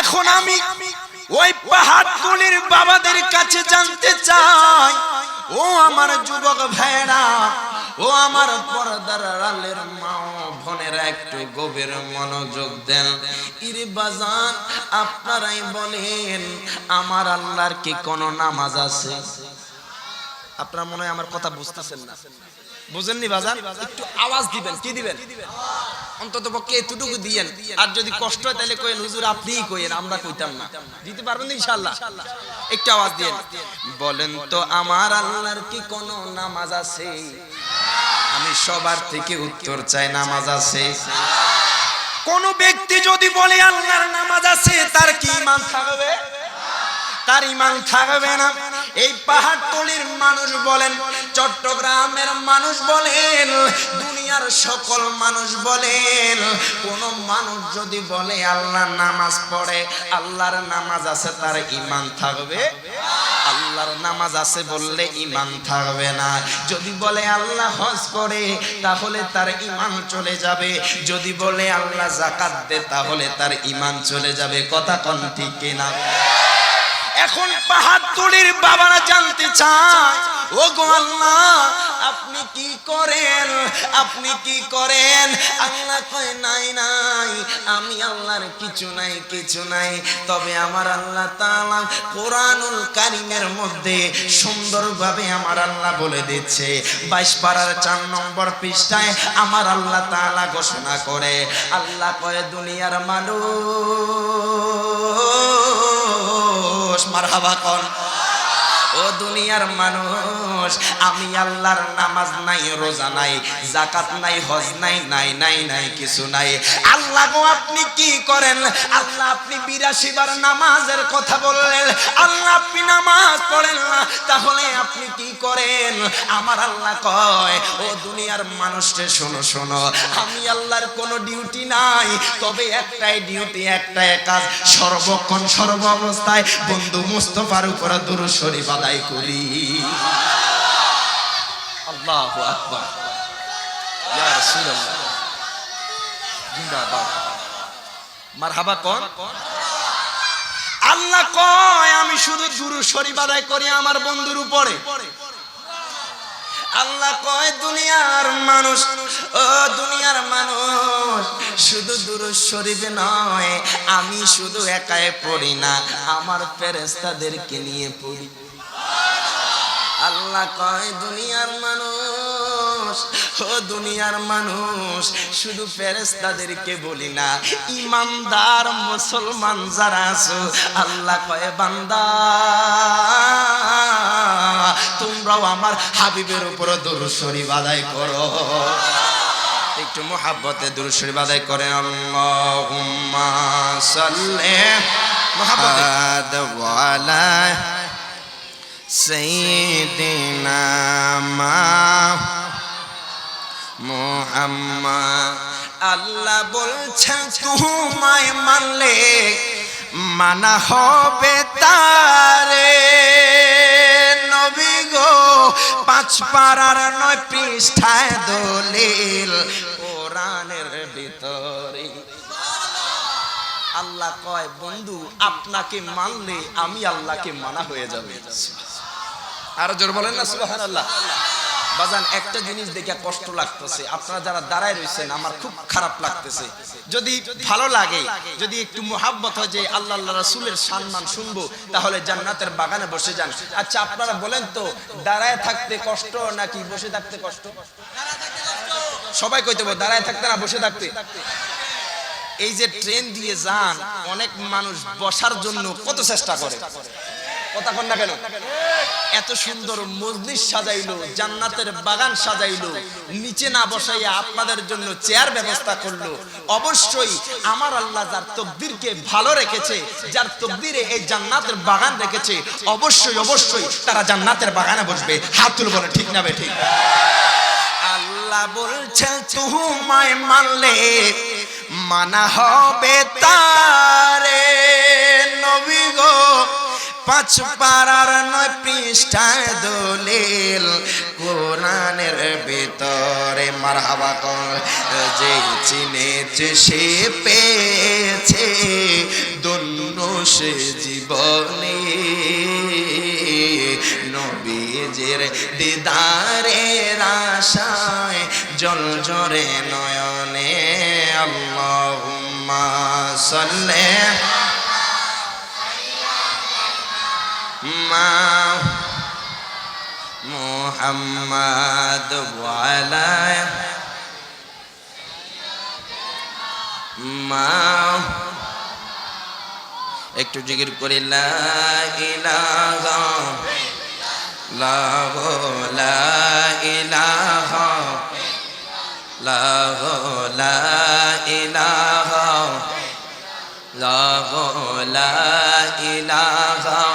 এখন আমি ওই পাহাড়গুলির বাবাদের কাছে জানতে চাই। ও আমার যুবক ভাইরা ও আমার পর্দার আলের মা বোনেরা, একটু গভীর মনোযোগ দেন। ইরে বাজান, আপনারাই বলেন, আমার আল্লাহর কি কোনো নামাজ আছে? আপনারা মনে হয় আমার কথা বুঝতেছেন না। বুঝেননি বাজান? একটু আওয়াজ দিবেন, কি দিবেন? অন্তত পক্ষে এতটুকু দিয়েন। আর যদি কষ্ট হয় তাহলে কইেন হুজুর কইেন আমরা কইতাম না। দিতে পারবেন ইনশাআল্লাহ? একটু আওয়াজ দিয়েন। বলেন তো, আমার আল্লাহর কি কোনো নামাজ আছে? আমি সবার থেকে উত্তর চাই, নামাজ আছে। কোন ব্যক্তি যদি বলে, আল্লাহর নামাজ আছে, তার কি ইমান থাকবে? তার ইমান থাকবে না। এই পাহাড়তলির মানুষ বলেন চট্টগ্রামের মানুষ বলেন, দুনিয়ার সকল মানুষ বলেন, কোন মানুষ যদি বলে আল্লাহ নামাজ পড়ে, আল্লাহর নামাজ আছে তার ইমান থাকবে? আল্লাহর নামাজ আছে বললে ইমান থাকবে না। যদি বলে আল্লাহ হজ করে, তাহলে তার ইমান চলে যাবে। যদি বলে আল্লাহ জাকাত দে তাহলে তার ইমান চলে যাবে। কথা কোন ঠিক কিনা? এখন পাহাড় তুলির বাবারা জানতে চায় ও গো আপনি কি করেন? আপনি কি করেন? আল্লাহ কয়, নাই নাই, আমি আল্লাহর কিছু নাই কিছু নাই। তবে আমার আল্লাহ কোরআনুল কারিমের মধ্যে সুন্দরভাবে আমার আল্লাহ বলে দিচ্ছে, বাইশ পাড়ার চার নম্বর পৃষ্ঠায় আমার আল্লাহ তাআলা ঘোষণা করে, আল্লাহ কয়, দুনিয়ার মানুষ কন। ও দুনিয়ার মানুষ, আমি আল্লাহর নামাজ নাই, রোজা নাই জাকাত নাই, হজ নাই নাই নাই নাই, কিছু নাই। আল্লাহ গো, আপনি কি করেন? আল্লাহ আপনি বিরাশি বার নামাজের কথা বললেন। আল্লাহ আপনি নামাজ পড়েন না, তাহলে আপনি কি করেন? আমার আল্লাহ কয়, ও দুনিয়ার মানুষকে শোনো শোনো, আমি আল্লাহর কোনো ডিউটি নাই, তবে একটাই ডিউটি, একটাই কাজ, সর্বক্ষণ সর্ব অবস্থায় বন্ধু মুস্তফার উপর দুরু শরীফ আদায় করি। আল্লাহু কয়, আমি শুধু আদায় করি আমার বন্ধুর উপরে। আল্লাহ কয়, দুনিয়ার মানুষ, ও দুনিয়ার মানুষ, শুধু দুরুদ শরীফে নয়, আমি শুধু একাই পড়ি না, আমার ফেরেস্তাদেরকে নিয়ে পড়ি। আল্লাহ কয় দুনিয়ার মানুষ ও দুনিয়ার মানুষ শুধু ফেরেস্তাদেরকে বলি না ইমানদার মুসলমান যারা আছো আল্লাহ কয় বান্দা তোমরাও আমার হাবিবের উপর শরীফ আদায় করো। একটু মোহাব্বতে শরীফ আদায় করেন আল্লাহুম্মা সাল্লি মোহাব্বতে। সাইয়্যিদিনা মা মোহাম্মদ আল্লাহ বলছেন তোমায় মানলে মানা হবে তারে। নবী গো, পাঁচ পাড়ার নয় পৃষ্ঠায় দলিল কোরআনের ভিতরে। আল্লাহ কয়, বন্ধু, আপনাকে মানলে আমি আল্লাহকে মানা হয়ে যাবে। আরও জোর বলেন না সুবাহান আল্লাহ বাজান, একটা জিনিস দেখে কষ্ট লাগতেছে। আপনারা যারা দাঁড়ায় রয়েছেন, আমার খুব খারাপ লাগতেছে। যদি ভালো লাগে, যদি একটু মোহাব্বত হয় যে আল্লাহ রাসূলের সম্মান শুনব, তাহলে জান্নাতের বাগানে বসে যান। আচ্ছা আপনারা বলেন তো, দাঁড়ায় থাকতে কষ্ট নাকি বসে থাকতে কষ্ট? সবাই কইতে বল দাঁড়ায় থাকতে না বসে থাকতে? এই যে ট্রেন দিয়ে যান, অনেক মানুষ বসার জন্য কত চেষ্টা করে? কথা কন না কেন? এত সুন্দর সাজাইলো, জান্নাতের বাগান সাজাইলো, নিচে না বসাইয়া আপনাদের জন্য চেয়ার ব্যবস্থা করল। অবশ্যই আমার আল্লাহ যার তকদিরকে ভালো রেখেছে, যার তকদিরে এই জান্নাতের বাগান রেখেছে, অবশ্যই অবশ্যই তারা জান্নাতের বাগানে বসবে। হাত তুলে বলে, ঠিক না ঠিক? আল্লাহ বলছেন, তোমায় মানলে মানা হবে তারে। পাঁচ পাড়ার নয় পৃষ্ঠায় দলিল। কোরআনের ভিতরে মারহাবা কর। যে চিনেছে, সে পেয়েছে। দন্য সে জীবনে। নবীজের দিদারের আশায় জল জরে নয়নে। আল্লাহুম্মা সাল্লি محمد وعلى ما একটু জিকির করে, লা ইলাহা লা লা ইলাহা লা লা ইলাহা লা লা ইলাহা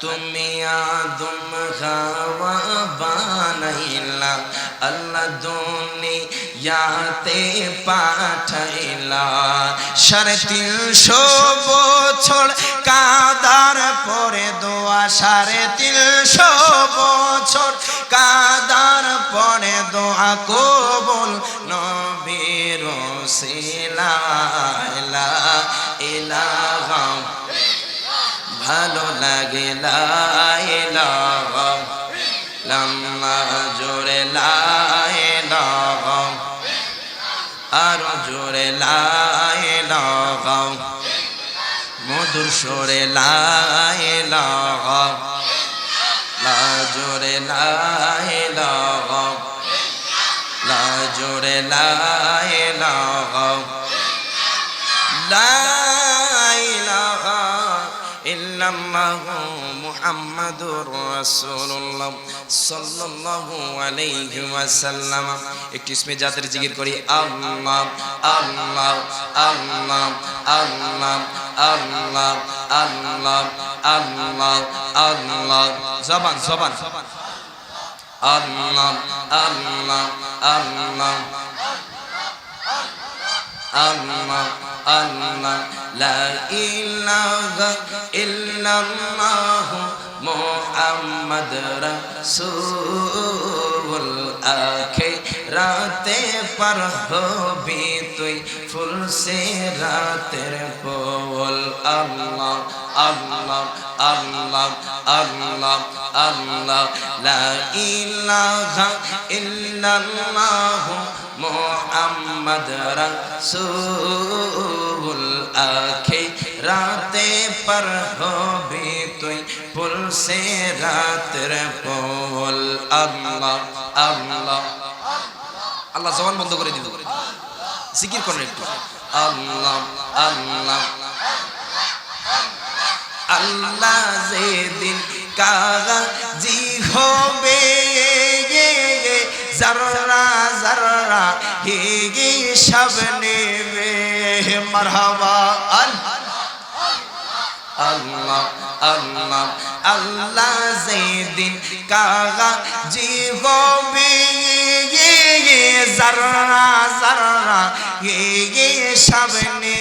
তুমি আদম খাওয়া বানাইলা, আল্লাহ দুনিয়াতে পাঠাইলা। সাড়ে তিনশো বছর কাদার পরে দোয়া, সাড়ে তিনশো বছর কাদার পরে দোয়া কবুল নবীর সিলা না ভালো লাগে লম্বা জোরে লায় জোরে মধুর সরে লায় লা জোরে লায় লা লা ইল্লাল্লাহু মুহাম্মাদুর রাসূলুল্লাহ সাল্লাল্লাহু আলাইহি ওয়াসাল্লাম। একটু ইসমে জাতের জিকির করি, আল্লাহ আল্লাহ আল্লাহ আল্লাহ আল্লাহ আল্লাহ আল্লাহ আল্লাহ। জবান জবান। আল্লাহ আল্লাহ আল্লাহ আল্লাহ। আল্লাহ, লা ইলাহা ইল্লাল্লাহ মুহাম্মদ রাসূল আখে রাতে পার হবি তুই ফুল সে রাতের পোল। আল্লাহ আল্লাহ আল্লাহ আল্লাহ আল্লাহ, লা ইলাহা ইল্লাল্লাহ মোহাম্মদ রসুল আখে রাতে পর হবি তুই পুল সে রাতের পোল আল্লাহ আল্লাহ আল্লাহ জবান বন্ধ করে দিব। জিকির করেন একটু। আল্লাহ আল্লাহ আল্লাহ যেদিন কাগজি হবে জর্রা তারা হেগে সামনে মারহাবা আল্লাহ আল্লাহ আল্লাহ আল্লাহ যেদিন কাগা জীববে জর্রা জর্রা গে সামনে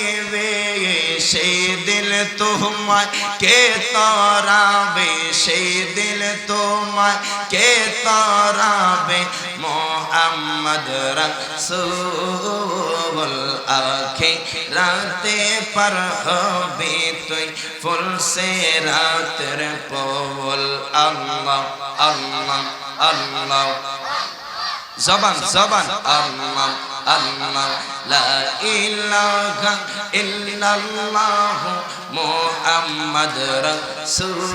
সে দিল তোমায় কে তরাবে সে দিল তোমায় কে তরাবে মোহাম্মদ রসুল আখে রাতে পর হবে তুই ফুল সে রাতের পোল আল্লাহ আল্লাহ আল্লাহ। জবান জবান, আল্লাহ। আল্লাহ লা ইলাহা ইল্লাল্লাহ মুহাম্মদ রাসূল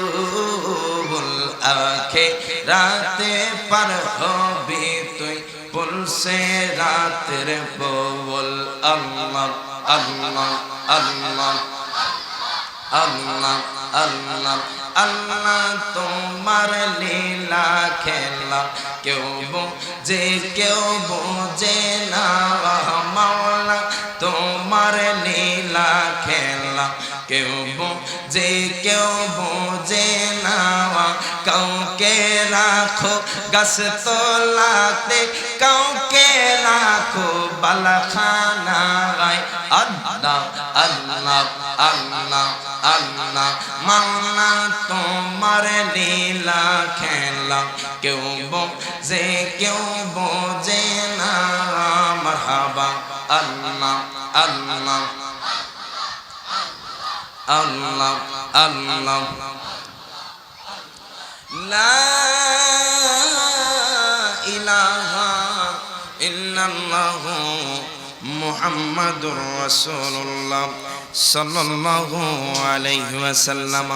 আখে রাতে পার হবি তুই পুলসে রাতের বল আল্লাহ আল্লাহ আল্লাহ আল্লাহ আল্লাহ আল্লাহ তোমার লীলা খেলা কেউ যে কেউ বোঝে না মাওলা, তোমার লীলা খেলা। কেউ যে কেউ বোঝে না কাউকে রাখো গাছ তোলাতে কাউকে রাখো বালাখানা আল্লাহ আল্লাহ আল্লাহ আল্লাহ, মাওলা, তোমার লীলা খেলা। কেউ বোঝে কেউ বোঝে না, মারহাবা, আল্লাহ আল্লাহ আল্লাহ আল্লাহ। লা ইলাহা ইল্লাল্লাহ মুহাম্মাদুর রাসূলুল্লাহ সাল্লাল্লাহু আলাইহি ওয়াসাল্লাম।